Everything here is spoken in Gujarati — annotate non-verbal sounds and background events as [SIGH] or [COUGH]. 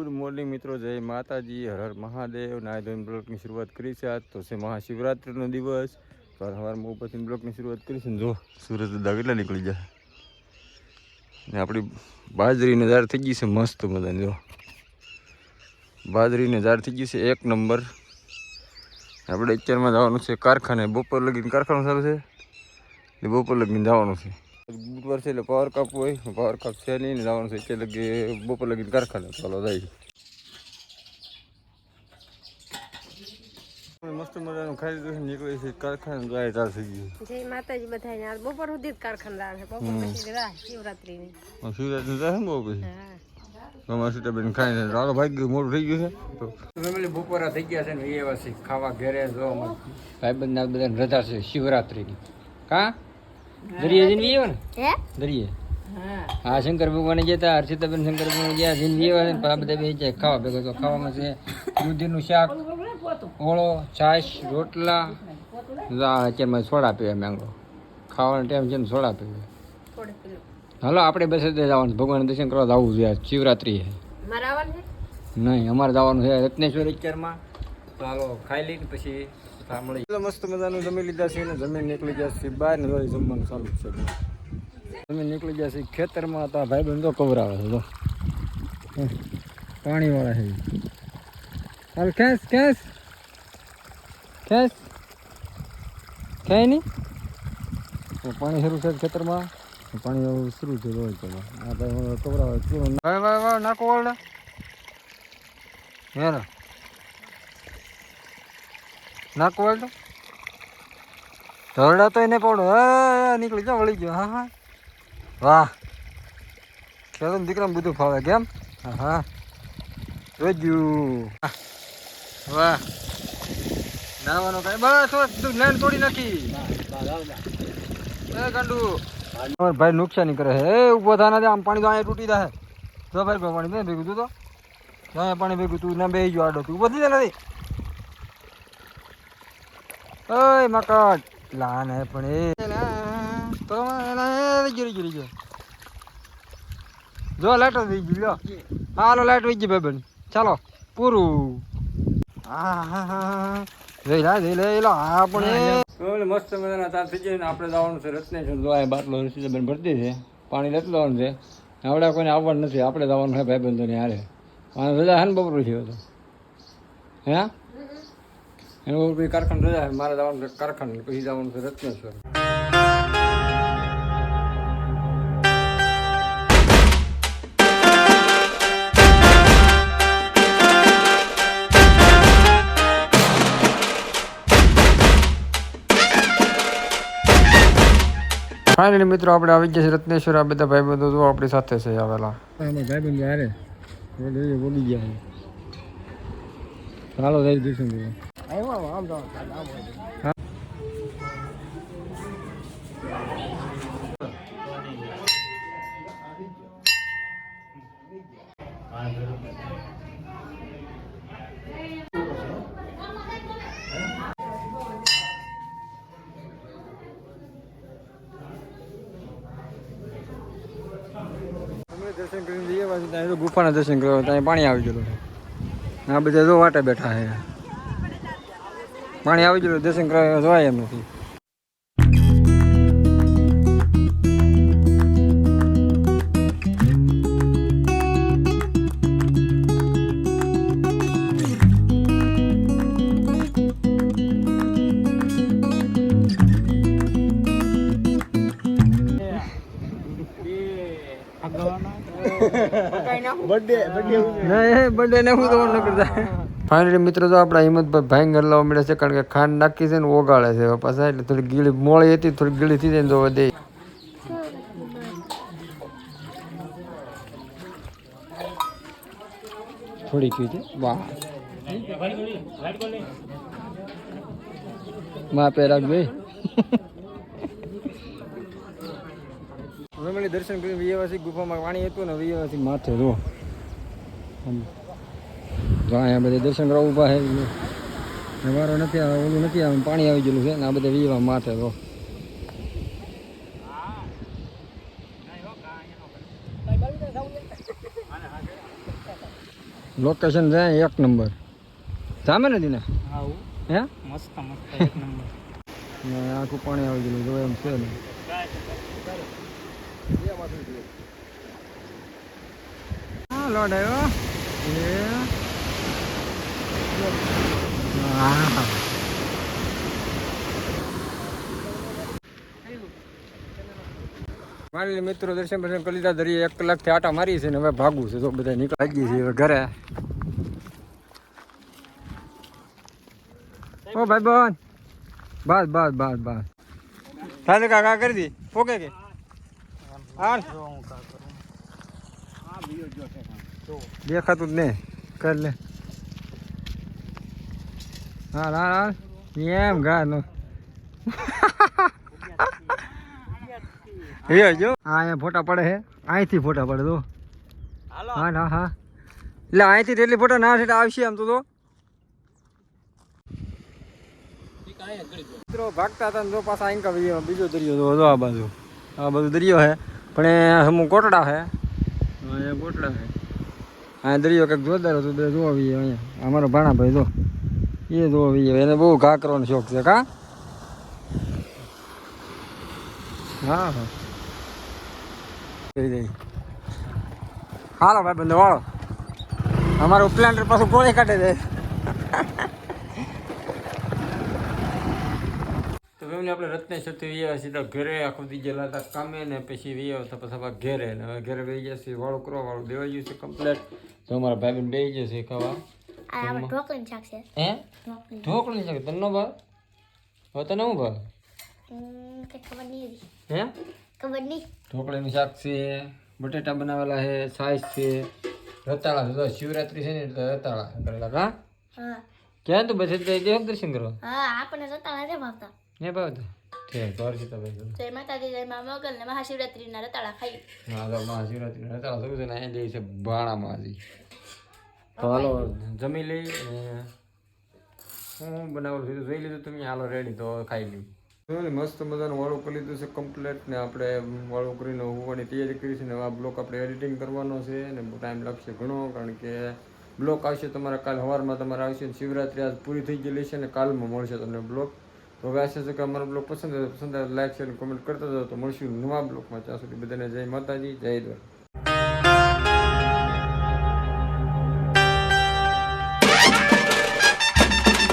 ગુડ મોર્નિંગ મિત્રો, જય માતાજી, હર હર મહાદેવ. નાય ધોઈને બ્લોકની શરૂઆત કરી છે આજ તો છે મહાશિવરાત્રિનો દિવસ. પર સવારમાં ઉપરથી બ્લોકની શરૂઆત કરી છે જો સુરત દાદા કેટલા નીકળી જાય. ને આપણી બાજરીને ઝાડ થઈ ગઈ છે મસ્ત બધાને જો. બાજરીને ઝાડ થઈ ગઈ છે એક નંબર. આપણે અત્યારમાં જવાનું છે કારખાને. બપોર લગીને કારખાનું ચાલુ છે બપોર લગીને જવાનું છે. બુધવાર છે એટલે પાવર કપ હોય. પાવર કપ છે નહીં ને જવાનું છે એટલે લગી બપોર લગીને કારખાને ચાલો જાય. મસ્ત મજાનું ખાઈ છે નીકળી છે કારખાને જાય ચાલ થઈ ગયું. જય માતાજી બધાને આજ બપોર સુધી જ કારખાનદાર છે. બપોર પછી રાહ શિવરાત્રીની. શિવરાત્રી રાહ બહુ પછી તમારા સીતાબેન ખાઈને ચાલો ભાઈ ગયું મોટું થઈ ગયું છે. ફેમિલી બપોરા થઈ ગયા છે ને એ વાસી ખાવા ઘેરે જોવા ભાઈબંધ ના બધા રજા છે શિવરાત્રીની. કા? દરિયે જઈને ને? દરિયે? હા. શંકર ભગવાન જતા હર્ષિતાબેન શંકર ભગવાન ગયા જઈને વીએ ને આ બધા બે જાય ખાવા ભેગો તો ખાવામાં છે. દૂધીનું શાક ઓળો છાશ રોટલા. અત્યારમાં સોડા પીવા મેંગો. ખાવાનો ટાઈમ છે ને સોડા પીવે. હાલો આપણે બસ જવાનું ભગવાન દર્શન કરવા જવું શિવરાત્રી છે. છે? નહીં અમારે જવાનું છે રત્નેશ્વર અત્યારમાં તો હાલો ખાઈ લઈને પછી મળી મસ્ત મજાનું જમી લીધા છે ને જમીન નીકળી ગયા છે બહાર ને જમવાનું ચાલુ છે. જમીન નીકળી ગયા છે ખેતરમાં હતા ભાઈ બંધો કવરાવે છે પાણીવાળા પાણી છે. હાલ ખેંચ ખેંચ. ખેંચ. ખેંચ નહીં. તો પાણી શરૂ છે ખેતરમાં. પાણી શરૂ છે રોજ આ ભાઈ કવરાવે નાખો વાળા હેલો નાખો વાળો ધરડા તો એને હે નીકળી ગયો વળી ગયો. હા હા. વાહ. ખેડૂત દીકરાને બધું ફાવે. કેમ? હા હા. રોજ્યું વાહ. નાવાનો કઈ? બસ તું લાઈન તોડી નાખી. ભાઈ નુકસાની કરે હે ઊભો થાય આમ પાણી તો અહીંયા તૂટી જાય જો ભાઈ પાણી ભેગું તું? તો અહીંયા પાણી ભેગું તું ના બે જો આડો. તું ઊભો થઈ જાય નથી. ઓય મકડ લાન હે પણ એ. તો ગયો રહી ગયો જો લાઈટ થઈ ગઈ લ્યો. હાલો લાઈટ વહી ગઈ ભાઈ ચાલો, પૂરું. હા હા હા જઈ લા જઈ લે. લો આપણે ઓલે મસ્ત મજાના તાર થઈ જાય આપણે જવાનું છે રત્નેશ્વર જો આ બાટલો રસીદાબેન ભરતી છે. પાણી લેતું જવાનું છે. આવડા કોઈને આવવાનું નથી, આપણે જવાનું છે ભાઈ બંધોને હારે. પાણી રજા હે ને બપોર થયો હતો હે? એનું પછી કારખાનું રજા છે મારે જવાનું છે કારખાને પછી જવાનું છે રત્નેશ્વર. ફાઇનલી મિત્રો આપણે આવી ગયા છે રત્નેશ્વર. આ બધા ભાઈબંધો જો આપણી સાથે છે આવેલા ભાઈ ભાઈબંધો હારે. બોલી ગયા ચાલો જઈ દઈશું અમે દર્શન કરીને જઈએ પાછું ગુફાના દર્શન કરવા, ત્યાં પાણી આવી ગયેલું આ બધા જો વાટે બેઠા છે. પાણી આવી ગયેલું દર્શન કરવા જવાય એમ નથી. [LAUGHS] બર્થડે ને હું તો ન કરતા ફાઇનલી મિત્રો તો આપણા હિંમતભાઈ ભાઈ લાવવા મળે છે, કારણ કે ખાંડ નાખી છે ને ઓગાળે છે પાછા, એટલે થોડી ગીળી મોળી હતી, થોડી ગીળી થઈ જાય ને તો વધે થોડી કીધી વાહ. માં પે ભાઈ ફેમિલી દર્શન કર્યું વિયવાસી ગુફામાં પાણી હતું ને વિયવાસી માથે જો. જો અહીંયા બધા દર્શન કરવા ઊભા છે. વારો નથી આવે ઓલું નથી આવે પાણી આવી ગયેલું છે ને આ બધા વીવા માથે તો. લોકેશન છે એક નંબર. જામે નથી ને આવું? હે? મસ્ત મસ્ત એક [LAUGHS] નંબર. આખું પાણી આવી ગયેલું જો એમ છે ને હા લોડ આવ્યો. એ મારી મિત્રો દર્શન દર્શન કરી લીધા દરિયે એક કલાકથી આટા મારી છે ને હવે ભાગવું છે તો બધા નીકળી. ગઈ છે હવે ઘરે. ઓ ભાઈ બોન. બસ બસ બસ બસ તારે કાકા કરી દી. ઓકે કે? દેખાતું જ નહીં. કર લે. હાલ હાલ એમ ગા નો એ જો. આ અહીંયા ફોટા પડે છે. અહીંથી ફોટા પડે તો હાલો. હા હા હા એટલે અહીંથી તો એટલી ફોટા ના સેટ આવશે આમ તો તો મિત્રો ભાગતા હતા જો પાછા આંકા બીજો બીજો દરિયો તો જો આ બાજુ. આ બાજુ દરિયો છે પણ એ હમુ કોટડા છે. અહીંયા કોટડા છે. હા દરિયો કંઈક જોરદાર હતો જોવા આવીએ અહીંયા. અમારો ભાણાભાઈ જો. એ જોવી એને બહુ ઘા કરવાનો શોખ છે, કા? હા હા. હાલો, ભાઈ બંધ વાળો અમારું પ્લાન્ટર પાછું ગોળી કાઢે છે. તો એમને આપણે રત્નેશ્વરથી વ્યા, સીધા ઘરે આખો દી ગયેલા હતા કામે ને પછી વ્યા હતા પછી આપણે ઘરે. ને હવે ઘરે વહી જશે, વાળું કરવા વાળું દેવાઈ ગયું છે કમ્પ્લેટ તો અમારા ભાઈ બેન બે જશે ખાવા. આપણે ઢોકળીનું શાક છે. હે? છે? ભાવ? હવે તને શું ભાવ? ખબર નહીં હે? ખબર નહીં. ઢોકળીનું શાક છે બટેટા બનાવેલા છે છાશ છે રતાળા છે. તો શિવરાત્રી છે ને એટલે રતાળા કરેલા કા? હા. ક્યાં તું પછી એટલે દેવ દર્શન કરવા હા આપણે રતાળા છે ભાવતા. ને ભાવતા? તો સીતાભાઈ જય માતાજી જય મા મોગલ ને મહાશિવરાત્રીના રતાળા ખાઈ. હા તો મહાશિવરાત્રી રતાળા થયું છે ને અહીં જઈ છે બાણામાં તો હાલો જમી લઈ હું બનાવું છું જોઈ લીધું તમે હાલો રેડી તો ખાઈ લઈ મસ્ત મજાનું વાળું કરી લીધું છે કમ્પ્લેટ ને આપણે વાળું કરીને હોવાની તૈયારી કરી છે ને આ બ્લોક આપણે એડિટિંગ કરવાનો છે ને ટાઈમ લાગશે ઘણો કારણ કે બ્લોક આવશે તમારા કાલ સવારમાં તમારે આવશે ને શિવરાત્રી આજ પૂરી થઈ ગયેલી છે ને કાલમાં મળશે તમને બ્લોક. તો હવે આશા છે કે અમારો બ્લોક પસંદ આવે પસંદ આવે લાઈક શેર કોમેન્ટ કરતા જાઓ તો મળશું નવા બ્લોકમાં. ત્યાં સુધી બધાને જય માતાજી જય દ્વાર